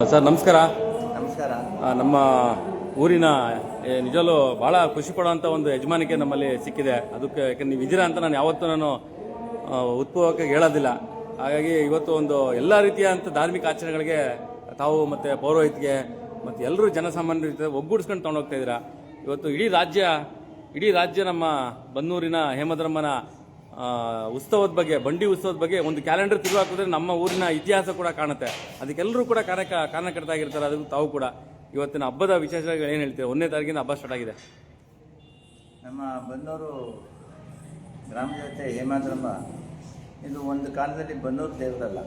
Sir ನಮಸ್ಕಾರ. ನಮಸ್ಕಾರ. ನಮ್ಮ ಊರಿನ ನಿಜಲೂ ಬಹಳ ಖುಷಿ ಪಡುವಂತ ಒಂದು ಯಜಮಾನಿಕೆ ನಮ್ಮಲ್ಲಿ ಸಿಕ್ಕಿದೆ. ಅದಕ್ಕೆ ಯಾಕಂದ್ರೆ ನೀವು ಇದೀರಾ ಅಂತ ನಾನು ಯಾವತ್ತೂ ನಾನು ಆ, ಹೇಳೋದಿಲ್ಲ. ಹಾಗಾಗಿ ಇವತ್ತು ಒಂದು ಎಲ್ಲ ರೀತಿಯ ಅಂತ ಧಾರ್ಮಿಕ ಆಚರಣೆಗಳಿಗೆ ತಾವು ಮತ್ತೆ ಪೌರೋಹಿತ್ಗೆ ಮತ್ತೆ ಎಲ್ಲರೂ ಜನಸಾಮಾನ್ಯರ ಜೊತೆ ಒಗ್ಗೂಡಿಸ್ಕೊಂಡು ತಗೊಂಡೋಗ್ತಾ ಇದ್ದೀರಾ. ಇವತ್ತು ಇಡೀ ರಾಜ್ಯ ಇಡೀ ರಾಜ್ಯ ನಮ್ಮ ಬನ್ನೂರಿನ ಹೇಮದ್ರಮ್ಮನ ಉತ್ಸವದ ಬಗ್ಗೆ ಬಂಡಿ ಉತ್ಸವದ ಬಗ್ಗೆ ಒಂದು ಕ್ಯಾಲೆಂಡರ್ ತಿರುಗಿ ಹಾಕಿದ್ರೆ ನಮ್ಮ ಊರಿನ ಇತಿಹಾಸ ಕೂಡ ಕಾಣುತ್ತೆ. ಅದಕ್ಕೆಲ್ಲರೂ ಕೂಡ ಕಾರಣ ಕಾರಣಕರ್ತಾಗಿರ್ತಾರೆ ಅದಕ್ಕೂ ತಾವು ಕೂಡ. ಇವತ್ತಿನ ಹಬ್ಬದ ವಿಶೇಷಗಳು ಏನು ಹೇಳ್ತೀರಾ? ಒಂದನೇ ತಾರೀಕಿನ ಹಬ್ಬ ಸ್ಟಾರ್ಟ್ ಆಗಿದೆ. ನಮ್ಮ ಬನ್ನೂರು ಗ್ರಾಮ ದೇವತೆ ಹೇಮಾದ್ರಮ್ಮ ಇದು ಒಂದು ಕಾಲದಲ್ಲಿ ಬನ್ನೂರು ದೇವರಲ್ಲ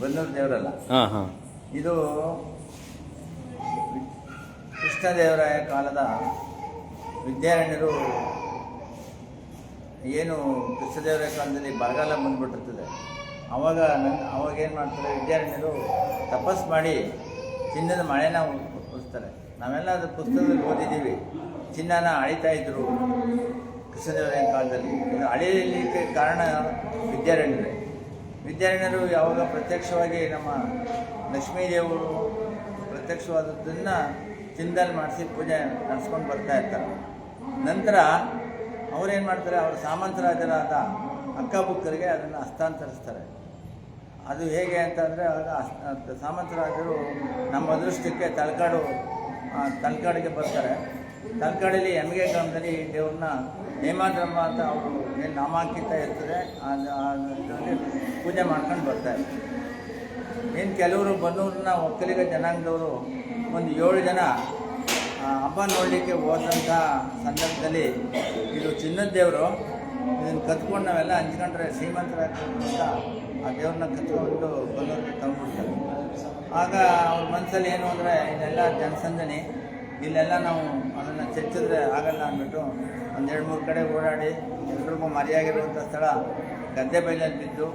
ಬನ್ನೂರು ದೇವರಲ್ಲ. ಹಾ ಹಾ. ಇದು ಕೃಷ್ಣದೇವರಾಯ ಕಾಲದ ವಿದ್ಯಾರಣ್ಯರು ಏನು ಕೃಷ್ಣದೇವರ ಕಾಲದಲ್ಲಿ ಬರಗಾಲ ಬಂದ್ಬಿಟ್ಟಿರ್ತದೆ. ಅವಾಗ ನನ್ನ ಅವಾಗ ಏನು ಮಾಡ್ತಾರೆ ವಿದ್ಯಾರ್ಥಿಗಳು ತಪಸ್ ಮಾಡಿ ಚಿನ್ನದ ಮಳೆನ ಉಳಿಸ್ತಾರೆ ನಾವೆಲ್ಲ ಅದು ಪುಸ್ತಕದಲ್ಲಿ ಓದಿದ್ದೀವಿ. ಚಿನ್ನನ ಅಳಿತಾ ಇದ್ದರು ಕೃಷ್ಣದೇವರ ಕಾಲದಲ್ಲಿ. ಇದು ಅಳಿಯಲಿಕ್ಕೆ ಕಾರಣ ವಿದ್ಯಾರಣ್ಯರೇ. ವಿದ್ಯಾರಣ್ಯರು ಯಾವಾಗ ಪ್ರತ್ಯಕ್ಷವಾಗಿ ನಮ್ಮ ಲಕ್ಷ್ಮೀದೇವರು ಪ್ರತ್ಯಕ್ಷವಾದದ್ದನ್ನು ಚಿನ್ನದಲ್ಲಿ ಮಾಡಿಸಿ ಪೂಜೆ ನಡೆಸ್ಕೊಂಡು ಬರ್ತಾ ಇರ್ತಾರೆ. ನಂತರ ಅವ್ರೇನು ಮಾಡ್ತಾರೆ, ಅವರ ಸಾಮಂತರಾಜರಾದ ಅಕ್ಕಬುಕ್ಕರಿಗೆ ಅದನ್ನು ಹಸ್ತಾಂತರಿಸ್ತಾರೆ. ಅದು ಹೇಗೆ ಅಂತಂದರೆ, ಆಗ ಸಾಮಂತರಾಜರು ನಮ್ಮ ಅದೃಷ್ಟಕ್ಕೆ ತಲಕಾಡು ತಲ್ಕಾಡಿಗೆ ಬರ್ತಾರೆ. ತಲಕಾಡಲ್ಲಿ ಎಮ್ಗೆ ಗ್ರಾಮದಲ್ಲಿ ಈ ದೇವ್ರನ್ನ ಹೇಮಾದ್ರಮ್ಮ ಅಂತ ಅವರು ಏನು ನಾಮಾಂಕಿತ ಇರ್ತದೆ ಪೂಜೆ ಮಾಡ್ಕೊಂಡು ಬರ್ತಾರೆ. ಇನ್ನು ಕೆಲವರು ಬಂದವ್ರನ್ನ ಒಕ್ಕಲಿಗ ಜನಾಂಗದವರು ಒಂದು ಏಳು ಜನ ಹಬ್ಬ ನೋಡಲಿಕ್ಕೆ ಹೋದಂಥ ಸಂದರ್ಭದಲ್ಲಿ ಇದು ಚಿನ್ನದ ದೇವರು, ಇದನ್ನು ಕತ್ಕೊಂಡು ನಾವೆಲ್ಲ ಹಂಚ್ಕೊಂಡ್ರೆ ಶ್ರೀಮಂತರಾಗ್ತೀವಿ ಅಂತ ಆ ದೇವ್ರನ್ನ ಕತ್ಕೊಂಡು ಬನ್ನೂರಿಗೆ ತಂದ್ಬಿಡ್ತಾರೆ ಆಗ ಅವ್ರ ಮನಸ್ಸಲ್ಲಿ ಏನು ಅಂದರೆ ಇದೆಲ್ಲ ಜನಸಂದಣಿ, ಇಲ್ಲೆಲ್ಲ ನಾವು ಅದನ್ನು ಚೆಚ್ಚಿದ್ರೆ ಆಗಲ್ಲ ಅಂದ್ಬಿಟ್ಟು ಒಂದೆರಡು ಮೂರು ಕಡೆ ಓಡಾಡಿ ಎಲ್ರಿಗೂ ಮರೆಯಾಗಿರುವಂಥ ಸ್ಥಳ ಗದ್ದೆ ಬೈಲಲ್ಲಿ ಬಿದ್ದು,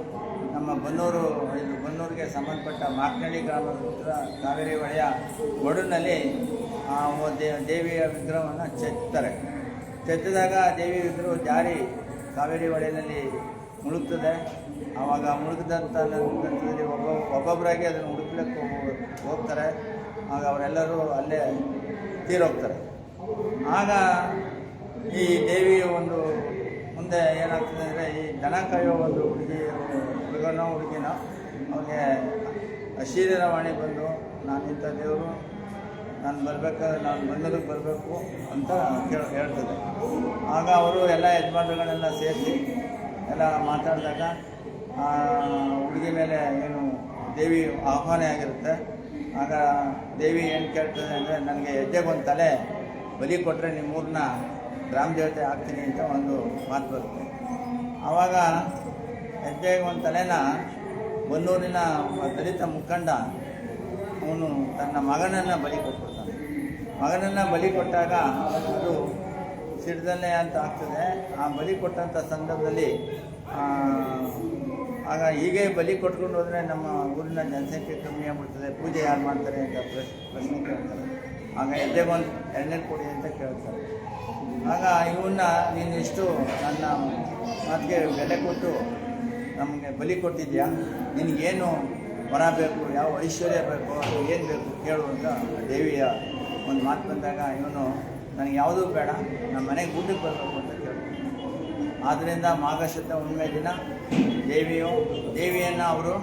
ನಮ್ಮ ಬನ್ನೂರು, ಇದು ಬನ್ನೂರಿಗೆ ಸಂಬಂಧಪಟ್ಟ ಮಾರ್ಕಳ್ಳಿ ಗ್ರಾಮದ ಹತ್ರ ಕಾವೇರಿ ಹೊಳೆಯ ಒಡನಲ್ಲಿ ದೇವಿಯ ವಿಗ್ರಹವನ್ನು ಚೆತ್ತಾರೆ ಚೆತ್ತಿದಾಗ ಆ ದೇವಿ ವಿಗ್ರಹ ಜಾರಿ ಕಾವೇರಿ ಹೊಳೆಯಲ್ಲಿ ಮುಳುಗ್ತದೆ. ಆವಾಗ ಮುಳುಗಿದಂಥ ನಂತರದಲ್ಲಿ ಒಬ್ಬ ಒಬ್ಬೊಬ್ಬರಾಗಿ ಅದನ್ನು ಹುಡುಕ್ಲಿಕ್ಕೆ ಹೋಗ್- ಹೋಗ್ತಾರೆ. ಆಗ ಅವರೆಲ್ಲರೂ ಅಲ್ಲೇ ತೀರೋಗ್ತಾರೆ. ಆಗ ಈ ದೇವಿಯ ಒಂದು ಮುಂದೆ ಏನಾಗ್ತದೆ ಅಂದರೆ ಈ ದನ ಕಾಯೋ ಒಂದು ಹುಡುಗಿ ಹುಡುಗನೋ ಹುಡುಗಿನೋ ಅವ್ರಿಗೆ ಶ್ರೀರವಾಣಿ ಬಂದು ನಾನು ಇಂಥ ದೇವರು ನಾನು ಬರಬೇಕಾದ್ರೆ ನಾನು ಬಂದೂರಿಗೆ ಬರಬೇಕು ಅಂತ ಕೇಳ ಹೇಳ್ತದೆ. ಆಗ ಅವರು ಎಲ್ಲ ಯಜಮಾನರುಗಳನ್ನೆಲ್ಲ ಸೇರಿಸಿ ಎಲ್ಲ ಮಾತಾಡಿದಾಗ ಹುಡುಗಿ ಮೇಲೆ ಏನು ದೇವಿ ಆಹ್ವಾನ ಆಗಿರುತ್ತೆ. ಆಗ ದೇವಿ ಏನು ಕೇಳ್ತದೆ ಅಂದರೆ, ನನಗೆ ಹೆಜ್ಜೆಗೊಂದು ತಲೆ ಬಲಿ ಕೊಟ್ಟರೆ ನಿಮ್ಮೂರನ್ನ ಗ್ರಾಮ ದೇವತೆ ಆಗ್ತೀನಿ ಅಂತ ಒಂದು ಮಾತು ಬರುತ್ತೆ. ಆವಾಗ ಹೆಜ್ಜೆಗೆ ಒಂದು ತಲೆನ ಬನ್ನೂರಿನ ದಲಿತ ಮುಖಂಡ ಅವನು ತನ್ನ ಮಗನನ್ನು ಬಲಿ ಕೊಟ್ಬಿಡ್ತಾನೆ ಮಗನನ್ನು ಬಲಿ ಕೊಟ್ಟಾಗ ಅದು ಸಿಡ್ದನೆ ಅಂತ ಆಗ್ತದೆ. ಆ ಬಲಿ ಕೊಟ್ಟಂಥ ಸಂದರ್ಭದಲ್ಲಿ ಆಗ ಹೀಗೆ ಬಲಿ ಕೊಟ್ಕೊಂಡು ಹೋದರೆ ನಮ್ಮ ಊರಿನ ಜನಸಂಖ್ಯೆ ಕಮ್ಮಿ ಆಗ್ಬಿಡ್ತದೆ. ಪೂಜೆ ಯಾರು ಮಾಡ್ತಾರೆ ಅಂತ ಪ್ರಶ್, ಪ್ರಶ್ನೆ ಕೇಳ್ತಾರೆ. ಆಗ ಎದ್ದೆಗೊಂದು ಎಣ್ಣೆರು ಕೊಡಿ ಅಂತ ಕೇಳ್ತಾರೆ. ಆಗ ಇವನ್ನ ನೀನು ಇಷ್ಟು ನನ್ನ ಮಾತಿಗೆ ಬೆಲೆ ಕೊಟ್ಟು ನಮಗೆ ಬಲಿ ಕೊಟ್ಟಿದ್ಯಾ? ನಿನಗೇನು ವರ ಬೇಕು? ಯಾವ ಐಶ್ವರ್ಯ ಬೇಕು? ಅದು ಏನು ಬೇಕು? ಕೇಳು ಅಂತ ದೇವಿಯ ಒಂದು ಮಾತು ಬಂದಾಗ ಇವನು, ನನಗೆ ಯಾವುದೂ ಬೇಡ ನಮ್ಮ ಮನೆಗೆ ಊಟಕ್ಕೆ ಬರಬೇಕು ಅಂತ ಕೇಳ್ತಾನೆ. ಆದ್ದರಿಂದ ಮಾಘಶುದ್ಧ ಹುಣ್ಣಿಮೆ ದಿನ, ದೇವಿಯು, ದೇವಿಯನ್ನು ಅವರು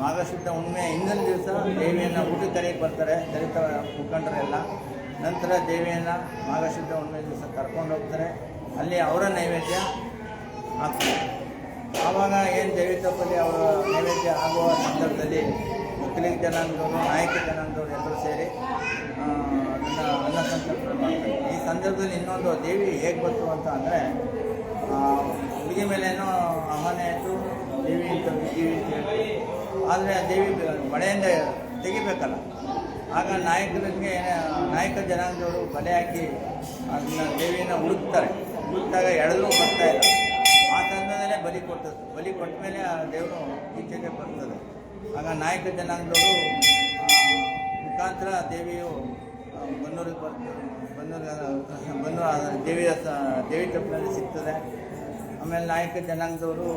ಮಾಘಶುದ್ಧ ಹುಣ್ಣಿಮೆ ಹಿಂದಿನ ದಿವಸ ದೇವಿಯನ್ನು ಊಟಕ್ಕೆ ಕರೆಯಕ್ಕೆ ಬರ್ತಾರೆ, ದಲಿತ ಮುಖಂಡರೆಲ್ಲ. ನಂತರ ದೇವಿಯನ್ನು ಮಾಘಶುದ್ಧ ಹುಣ್ಣಿಮೆ ದಿವಸ ಕರ್ಕೊಂಡು ಹೋಗ್ತಾರೆ. ಅಲ್ಲಿ ಅವರ ನೈವೇದ್ಯ ಆಗ್ತದೆ ಆವಾಗ ಏನು ದೇವಿ ತಪ್ಪಲ್ಲಿ ಅವರ ನೈವೇದ್ಯ ಆಗುವ ಸಂದರ್ಭದಲ್ಲಿ, ಒಕ್ಕಲಿಗ ಜನಾಂಗದವರು, ನಾಯಕ ಜನಾಂಗದವರು ಸೇರಿ ಅನ್ನ ಮಾಡ್ತಾರೆ ಈ ಸಂದರ್ಭದಲ್ಲಿ ಇನ್ನೊಂದು ದೇವಿ ಹೇಗೆ ಬಂತು ಅಂತ ಅಂದರೆ ಹುಡುಗಿ ಮೇಲೇನೋ ಆಹ್ವಾನ ಆಯಿತು ದೇವಿ ಅಂತ ದೇವಿ ಅಂತ ಆದರೆ ಆ ದೇವಿ ಮಳೆಯಿಂದ ತೆಗಿಬೇಕಲ್ಲ. ಆಗ ನಾಯಕರಿಗೆ ನಾಯಕ ಜನಾಂಗದವರು ಬಲೆ ಹಾಕಿ ಅದನ್ನ ದೇವಿಯನ್ನು ಹುಡುಕ್ತಾರೆ. ಹುಡುಕಿದಾಗ ಎಳೆದು ಬರ್ತಾ ಇಲ್ಲ. ಆ ಸಂದರ್ಭದಲ್ಲೇ ಬಲಿ ಕೊಟ್ಟದ್ದು. ಬಲಿ ಕೊಟ್ಟ ಮೇಲೆ ಆ ದೇವರು ಈಚೆಗೆ ಬರ್ತದೆ. ಆಗ ನಾಯಕ ಜನಾಂಗದವರು ಮುಖಾಂತರ ದೇವಿಯು ಬನ್ನೂರಿಗೆ ಬರ್ತದೆ ಬನ್ನೂರು ಬನ್ನೂರು ದೇವಿಯ ದೇವಿ ತಪ್ಪಿನಲ್ಲಿ ಸಿಗ್ತದೆ. ಆಮೇಲೆ ನಾಯಕ ಜನಾಂಗದವರು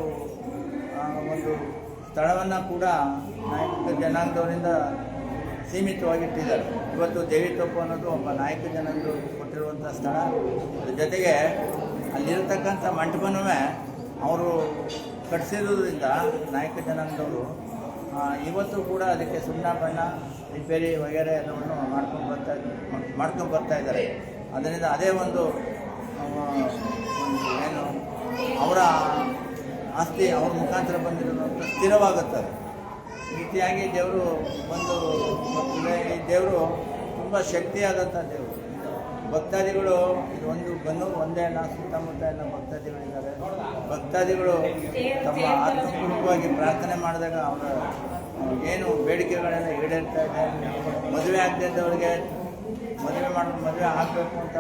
ಒಂದು ಸ್ಥಳವನ್ನು ಕೂಡ ನಾಯಕ ಜನಾಂಗದವರಿಂದ ಸೀಮಿತವಾಗಿಟ್ಟಿದ್ದಾರೆ. ಇವತ್ತು ದೇವಿ ತಪ್ಪು ಅನ್ನೋದು ಒಬ್ಬ ನಾಯಕ ಜನಾಂಗದವರು ಕೊಟ್ಟಿರುವಂಥ ಸ್ಥಳ. ಜೊತೆಗೆ ಅಲ್ಲಿರತಕ್ಕಂಥ ಮಂಟಪನೂ ಅವರು ಕಟ್ಟಿಸಿರೋದ್ರಿಂದ ನಾಯಕ ಜನಾಂಗದವರು ಇವತ್ತು ಕೂಡ ಅದಕ್ಕೆ ಸುಣ್ಣ ಬಣ್ಣ ರಿಪೇರಿ ವಗೇರೆ ಎಲ್ಲವನ್ನು ಮಾಡ್ಕೊಂಡು ಬರ್ತಾ ಮಾಡ್ಕೊಂಡು ಬರ್ತಾ ಇದ್ದಾರೆ. ಅದರಿಂದ ಅದೇ ಒಂದು ಏನು, ಅವರ ಆಸ್ತಿ ಅವ್ರ ಮುಖಾಂತರ ಬಂದಿರೋದು ಸ್ಥಿರವಾಗುತ್ತದೆ ರೀತಿಯಾಗಿ ದೇವರು ಬಂದು. ಈ ದೇವರು ತುಂಬ ಶಕ್ತಿಯಾದಂಥ ದೇವರು. ಭಕ್ತಾದಿಗಳು ಇದು ಒಂದು ಬಂದು ಒಂದೇ ಅಲ್ಲ, ಸುತ್ತಮುತ್ತ ಎಲ್ಲ ಭಕ್ತಾದಿಗಳಿದ್ದಾರೆ. ಭಕ್ತಾದಿಗಳು ತಮ್ಮ ಆತ್ಮಪೂರ್ವಕವಾಗಿ ಪ್ರಾರ್ಥನೆ ಮಾಡಿದಾಗ ಅವರ ಏನು ಬೇಡಿಕೆಗಳನ್ನು ಈಡೇರ್ತಾ ಇದೆ ಮದುವೆ ಆಗದಿದ್ದವರಿಗೆ ಮದುವೆ ಮಾಡ್ಕೊಂಡು ಮದುವೆ ಆಗಬೇಕು ಅಂತ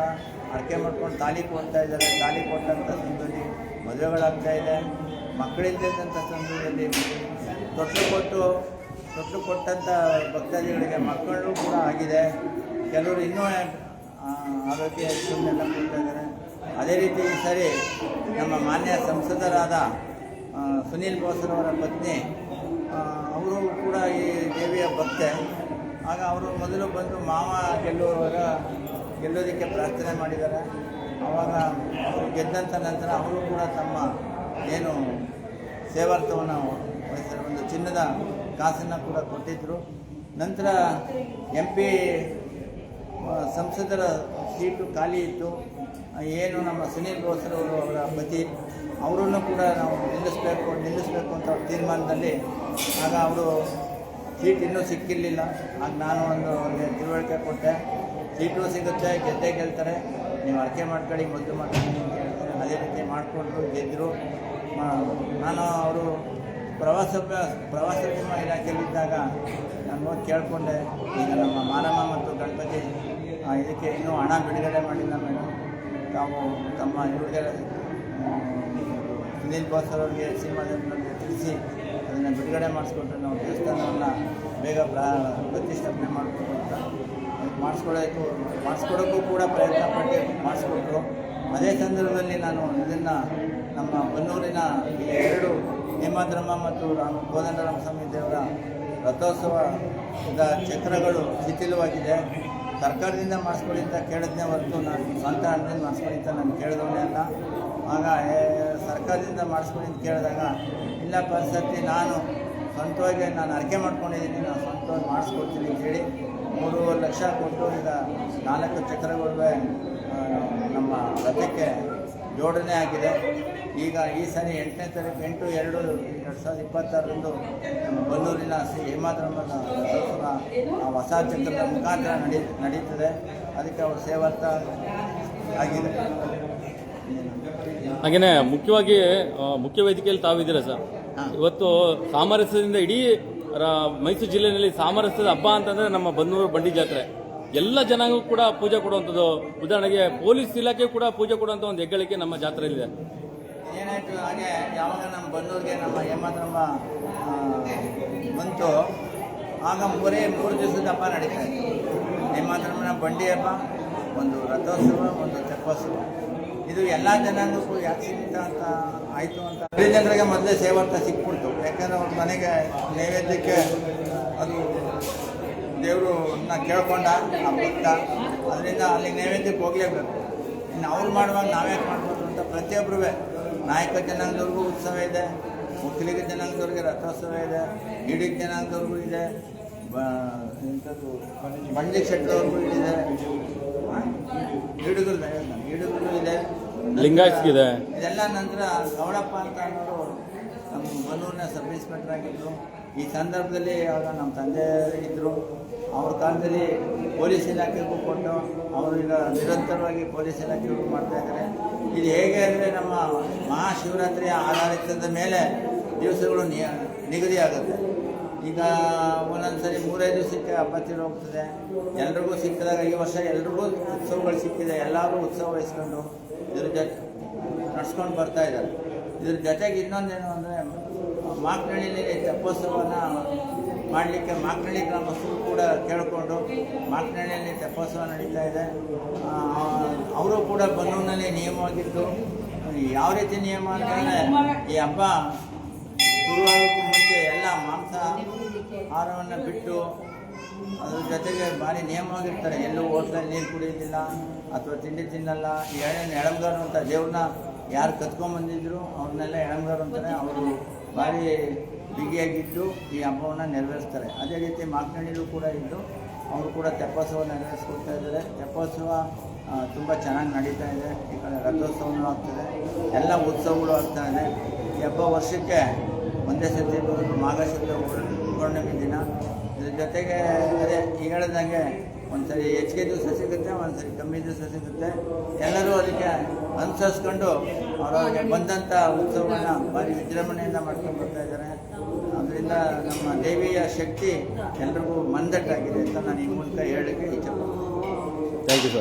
ಅರ್ಕೆ ಮಾಡ್ಕೊಂಡು ತಾಲಿ ಕೊಡ್ತಾ ಇದ್ದಾರೆ. ತಾಲಿ ಕೊಟ್ಟಂಥ ಸಂದರ್ಭದಲ್ಲಿ ಮದುವೆಗಳಾಗ್ತಾ ಇದೆ. ಮಕ್ಕಳಿದ್ದಂಥ ಸಂದರ್ಭದಲ್ಲಿ ತೊಟ್ಟು ಕೊಟ್ಟು, ತೊಟ್ಟು ಕೊಟ್ಟಂಥ ಭಕ್ತಾದಿಗಳಿಗೆ ಮಕ್ಕಳು ಕೂಡ ಆಗಿದೆ. ಕೆಲವರು ಇನ್ನೂ ಆರೋಗ್ಯ ಹೆಚ್ಚಿನೆಲ್ಲ ಕೊಡ್ತಾ ಇದ್ದಾರೆ. ಅದೇ ರೀತಿ ಈ ಸರಿ ನಮ್ಮ ಮಾನ್ಯ ಸಂಸದರಾದ ಸುನೀಲ್ ಬೋಸರವರ ಪತ್ನಿ ಕೂಡ ಈ ದೇವಿಯ ಭಕ್ತೆ. ಆಗ ಅವರು ಮೊದಲು ಬಂದು ಮಾವ ಗೆಲ್ಲುವಾಗ ಗೆಲ್ಲೋದಕ್ಕೆ ಪ್ರಾರ್ಥನೆ ಮಾಡಿದ್ದಾರೆ. ಆವಾಗ ಅವರು ಗೆದ್ದಂಥ ನಂತರ ಅವರು ಕೂಡ ತಮ್ಮ ಏನು ಸೇವಾರ್ಥವನ್ನು ವಹಿಸಿದ್ರು ಒಂದು ಚಿನ್ನದ ಕಾಸನ್ನು ಕೂಡ ಕೊಟ್ಟಿದ್ದರು ನಂತರ ಎಂ ಪಿ ಸಂಸದರ ಸೀಟು ಖಾಲಿ ಇತ್ತು. ಏನು ನಮ್ಮ ಸುನೀಲ್ ಬೋಸ್ರವರು ಅವರ ಪತಿ ಅವರನ್ನು ಕೂಡ ನಾವು ನಿಲ್ಲಿಸಬೇಕು ನಿಲ್ಲಿಸಬೇಕು ಅಂತ ಅವ್ರ ತೀರ್ಮಾನದಲ್ಲಿ. ಆಗ ಅವರು ಸೀಟ್ ಇನ್ನೂ ಸಿಕ್ಕಿರಲಿಲ್ಲ. ಆಗ ನಾನು ಒಂದು ಅವ್ರಿಗೆ ತಿಳುವಳಿಕೆ ಕೊಟ್ಟೆ. ಸೀಟು ಸಿಗುತ್ತೆ, ಗೆದ್ದೇ ಗೆಲ್ತಾರೆ. ನೀವು ಅರ್ಕೆ ಮಾಡ್ಕೊಳ್ಳಿ ಮೊದಲು ಮಾಡ್ಕೊಳ್ಳಿ ಅಂತ ಹೇಳ್ತಾರೆ. ಅದೇ ರೀತಿ ಮಾಡಿಕೊಂಡು ಗೆದ್ದರು ನಾನು ಅವರು ಪ್ರವಾಸ ಪ್ರವಾಸೋದ್ಯಮ ಇಲಾಖೆಯಲ್ಲಿದ್ದಾಗ ನಾನು ಹೋಗಿ ಕೇಳಿಕೊಂಡೆ. ಈಗ ನಮ್ಮ ಮಾರಮ್ಮ ಮತ್ತು ಗಣಪತಿ ಇದಕ್ಕೆ ಇನ್ನೂ ಹಣ ಬಿಡುಗಡೆ ಮಾಡಿಲ್ಲ ಮೇಡಮ್. ತಾವು ತಮ್ಮ ಇವ್ರಿಗೆ ಸುನೀಲ್ ಬಾಸ್ ಅವರಿಗೆ ಸಿನಿಮಾದಲ್ಲಿ ತಿಳಿಸಿ ಅದನ್ನು ಬಿಡುಗಡೆ ಮಾಡಿಸ್ಕೊಟ್ರೆ ನಾವು ದೇವಸ್ಥಾನವನ್ನ ಬೇಗ ಪ್ರಾ, ಪ್ರತಿಷ್ಠಾಪನೆ ಮಾಡಿಕೊಡು ಅಂತ. ಮಾಡಿಸ್ಕೊಳ್ಳೋಕ್ಕೂ ಮಾಡಿಸ್ಕೊಡೋಕ್ಕೂ ಕೂಡ ಪ್ರಯತ್ನ ಪಟ್ಟು ಮಾಡಿಸ್ಕೊಟ್ರು. ಅದೇ ಸಂದರ್ಭದಲ್ಲಿ ನಾನು ಇದನ್ನು ನಮ್ಮ ಬನ್ನೂರಿನ ಎರಡು ಹೇಮಾದ್ರಮ್ಮ ಮತ್ತು ರಾಮ ಕೋದಂಡರಾಮ ಸ್ವಾಮಿ ದೇವರ ರಥೋತ್ಸವದ ಚಕ್ರಗಳು ಶಿಥಿಲವಾಗಿದೆ. ಸರ್ಕಾರದಿಂದ ಮಾಡಿಸ್ಕೊಳ್ಳಿ ಅಂತ ಕೇಳಿದ್ನೇ ಹೊರತು ನಾನು ಸ್ವಂತ ಹಣದಿಂದ ಮಾಡಿಸ್ಕೊಳ್ಳಿ ಅಂತ ನಾನು ಕೇಳಿದವನೇ ಅಲ್ಲ. ಆಗ ಸರ್ಕಾರದಿಂದ ಮಾಡಿಸ್ಕೊಂಡು ಅಂತ ಕೇಳಿದಾಗ ಇಲ್ಲ ಪರಿಸ್ಥಿತಿ ನಾನು ಸ್ವಂತವಾಗಿ ನಾನು ಅರ್ಕೆ ಮಾಡ್ಕೊಂಡಿದ್ದೀನಿ, ನಾನು ಸ್ವಂತವಾಗಿ ಮಾಡಿಸ್ಕೊಡ್ತೀನಿ ಅಂತೇಳಿ ಮೂರುವರೆ ಲಕ್ಷ ಕೊಟ್ಟು ಈಗ ನಾಲ್ಕು ಚಕ್ರಗಳು ನಮ್ಮ ರಥಕ್ಕೆ ಜೋಡಣೆ ಆಗಿದೆ. ಈಗ ಈ ಸರಿ ಎಂಟನೇ ತಾರೀಕು ಎಂಟು, ಎರಡು ಎರಡು ಸಾವಿರದ ಇಪ್ಪತ್ತಾರರಂದು ನಮ್ಮ ಬನ್ನೂರಿನ ಶ್ರೀ ಹೇಮಾದ್ರಮ್ಮನ ಆ ಹೊಸ ಚಕ್ರದ ಮುಖಾಂತರ ನಡೀ, ನಡೀತದೆ. ಅದಕ್ಕೆ ಅವರು ಸೇವಾರ್ಥ ಆಗಿದೆ. ಹಾಗೇನೆ ಮುಖ್ಯವಾಗಿ ಮುಖ್ಯ ವೇದಿಕೆಯಲ್ಲಿ ತಾವಿದ್ದೀರಾ ಸರ್. ಇವತ್ತು ಸಾಮರಸ್ಯದಿಂದ ಇಡೀ ಮೈಸೂರು ಜಿಲ್ಲೆಯಲ್ಲಿ ಸಾಮರಸ್ಯದ ಹಬ್ಬ ಅಂತಂದ್ರೆ ನಮ್ಮ ಬನ್ನೂರು ಬಂಡಿ ಜಾತ್ರೆ. ಎಲ್ಲ ಜನಾಂಗಕ್ಕೂ ಕೂಡ ಪೂಜೆ ಕೊಡುವಂಥದ್ದು. ಉದಾಹರಣೆಗೆ ಪೊಲೀಸ್ ಇಲಾಖೆ ಕೂಡ ಪೂಜೆ ಕೊಡುವಂಥ ಒಂದು ಹೆಗ್ಗಳಿಕೆ ನಮ್ಮ ಜಾತ್ರೆಯಲ್ಲಿದೆ. ಏನಾಯಿತು ಹಾಗೆ ಯಾವಾಗ ನಮ್ಮ ಬನ್ನೂರಿಗೆ ನಮ್ಮ ಹೇಮಾದ್ರಮ್ಮ ಬಂತು ಆಗ ಮೂರೇ ಮೂರು ದಿವಸದ ಹಬ್ಬ ನಡೀತಾ ಇತ್ತು. ಹೇಮಾದ್ರಮ್ಮನ ಬಂಡಿ ಹಬ್ಬ ಒಂದು ರಥೋತ್ಸವ ಒಂದು ತೆಪ್ಪೋತ್ಸವ. ಇದು ಎಲ್ಲ ಜನಾಂಗಕ್ಕೂ ಯಾಕೆ ಅಂತ ಆಯಿತು ಅಂತ. ಹಳ್ಳಿ ಜನರಿಗೆ ಮೊದಲೇ ಅಂತ ಸಿಕ್ಬಿಡ್ತು. ಯಾಕಂದ್ರೆ ಅವ್ರ ಮನೆಗೆ ನೈವೇದ್ಯಕ್ಕೆ ಅದು ದೇವರನ್ನ ಕೇಳ್ಕೊಂಡ ಭಕ್ತ, ಅದರಿಂದ ಅಲ್ಲಿ ನೈವೇದ್ಯಕ್ಕೆ ಹೋಗಲೇಬೇಕು. ಇನ್ನು ಅವ್ರು ಮಾಡುವಾಗ ನಾವ್ಯಾಕೆ ಮಾಡ್ಬೋದು ಅಂತ ಪ್ರತಿಯೊಬ್ಬರೂ ನಾಯಕ ಜನಾಂಗದವ್ರಿಗೂ ಉತ್ಸವ ಇದೆ, ಮುಸ್ಲಿಗ ಜನಾಂಗದವ್ರಿಗೆ ರಥೋತ್ಸವ ಇದೆ, ಇಡೀ ಜನಾಂಗದವ್ರಿಗೂ ಇದೆ, ಬ ಬಂಡಿ ಶೆಟ್ಟರವ್ರಿಗೂ ಇದೆ. ಈಡುಗರು ಇದೆ. ಇದೆಲ್ಲ ನಂತರ ಗೌಡಪ್ಪ ಅಂತ ಅನ್ನೋರು ನಮ್ಮ ಮನೂರಿನ ಸಬ್ ಇನ್ಸ್ಪೆಕ್ಟರ್ ಆಗಿದ್ದರು ಈ ಸಂದರ್ಭದಲ್ಲಿ ಆಗ ನಮ್ಮ ತಂದೆ ಇದ್ದರು ಅವ್ರ ಕಾಲದಲ್ಲಿ ಪೊಲೀಸ್ ಇಲಾಖೆಗೂ ಕೊಟ್ಟು ಅವರು ಈಗ ನಿರಂತರವಾಗಿ ಪೊಲೀಸ್ ಇಲಾಖೆಗೂ ಮಾಡ್ತಾ ಇದ್ದಾರೆ. ಇದು ಹೇಗೆ ಅಂದರೆ ನಮ್ಮ ಮಹಾಶಿವರಾತ್ರಿಯ ಆಧಾರಿತದ ಮೇಲೆ ದಿವಸಗಳು ನಿಗದಿಯಾಗುತ್ತೆ. ಈಗ ಒಂದೊಂದು ಸರಿ ಮೂರೈದು ಹಬ್ಬ ತಿರು ಹೋಗ್ತದೆ. ಎಲ್ರಿಗೂ ಸಿಕ್ಕಿದಾಗ ಈ ವರ್ಷ ಎಲ್ರಿಗೂ ಉತ್ಸವಗಳು ಸಿಕ್ಕಿದೆ. ಎಲ್ಲರೂ ಉತ್ಸವ ವಹಿಸ್ಕೊಂಡು ಇದ್ರ ಜೊತೆ ನಡ್ಸ್ಕೊಂಡು ಬರ್ತಾ ಇದ್ದಾರೆ. ಇದ್ರ ಜೊತೆಗೆ ಇನ್ನೊಂದೇನು ಅಂದರೆ ಮಾಕ್ನಳ್ಳಿಯಲ್ಲಿ ತೆಪ್ಪೋತ್ಸವನ ಮಾಡಲಿಕ್ಕೆ ಮಾಕ್ನಳ್ಳಿ ಗ್ರಾಮಸ್ಥರು ಕೂಡ ಕೇಳಿಕೊಂಡು ಮಾಕ್ನಳ್ಳಿಯಲ್ಲಿ ತೆಪ್ಪೋತ್ಸವ ನಡೀತಾ ಇದೆ. ಅವರು ಕೂಡ ಬನ್ನೂರಿನಲ್ಲಿ ನಿಯಮವಾಗಿದ್ದು ಯಾವ ರೀತಿ ನಿಯಮ ಅಂತಂದರೆ ಈ ಹಬ್ಬ ಶುರುವಾಗೋಕ್ಕೂ ಮುಂಚೆ ಎಲ್ಲ ಮಾಂಸ, ಆಹಾರವನ್ನು ಬಿಟ್ಟು ಅದ್ರ ಜೊತೆಗೆ ಭಾರಿ ನಿಯಮವಾಗಿರ್ತಾರೆ. ಎಲ್ಲೂ ಹೋಟ್ಲಲ್ಲಿ ನೀರು ಕುಡಿಯೋದಿಲ್ಲ ಅಥವಾ ತಿಂಡಿ ತಿನ್ನಲ್ಲ. ಈ ಎಳಮ್ಗಾರು ಅಂತ ದೇವ್ರನ್ನ ಯಾರು ಕತ್ಕೊಂಡ್ಬಂದಿದ್ರು ಅವ್ರನ್ನೆಲ್ಲ ಎಳಂಗಾರು ಅಂತಾರೆ. ಅವರು ಭಾರಿ ಬಿಗಿಯಾಗಿದ್ದು ಈ ಹಬ್ಬವನ್ನು ನೆರವೇರಿಸ್ತಾರೆ. ಅದೇ ರೀತಿ ಮಾಕನಹಳ್ಳಿಲೂ ಕೂಡ ಇದ್ದು ಅವರು ಕೂಡ ತೆಪ್ಪೋತ್ಸವ ನೆರವೇರಿಸ್ಕೊಡ್ತಾ ಇದ್ದಾರೆ. ತೆಪ್ಪೋತ್ಸವ ತುಂಬ ಚೆನ್ನಾಗಿ ನಡೀತಾ ಇದೆ. ಈ ಕಡೆ ರಥೋತ್ಸವನೂ ಆಗ್ತದೆ. ಎಲ್ಲ ಉತ್ಸವಗಳು ಆಗ್ತಾ ಇದೆ. ಈ ಹಬ್ಬ ವರ್ಷಕ್ಕೆ ಒಂದೇ ಸತಿ ಬರೋದು ಶುದ್ಧ ಪೌರ್ಣಮಿ ದಿನ. ಇದ್ರ ಜೊತೆಗೆ ಅದೇ ಈಗ ಹೇಳ್ದಂಗೆ ಒಂದ್ಸರಿ ಹೆಚ್ಚಿಗೆ ದಿವಸ ಸಿಗುತ್ತೆ, ಒಂದ್ಸರಿ ಕಮ್ಮಿ ದಿವಸ ಸಿಗುತ್ತೆ. ಎಲ್ಲರೂ ಅದಕ್ಕೆ ಅನುಸರಿಸ್ಕೊಂಡು ಅವರವರಿಗೆ ಬಂದಂಥ ಉತ್ಸವವನ್ನು ಭಾರಿ ವಿಜೃಂಭಣೆಯಿಂದ ಮಾಡ್ಕೊಂಡು ಬರ್ತಾ ಇದ್ದಾರೆ. ಅದರಿಂದ ನಮ್ಮ ದೇವಿಯ ಶಕ್ತಿ ಎಲ್ರಿಗೂ ಮಂದಟ್ಟಾಗಿದೆ ಅಂತ ನಾನು ಈ ಮೂಲಕ ಹೇಳಲಿಕ್ಕೆ ಇಚ್ಛೆ ಥ್ಯಾಂಕ್ ಯು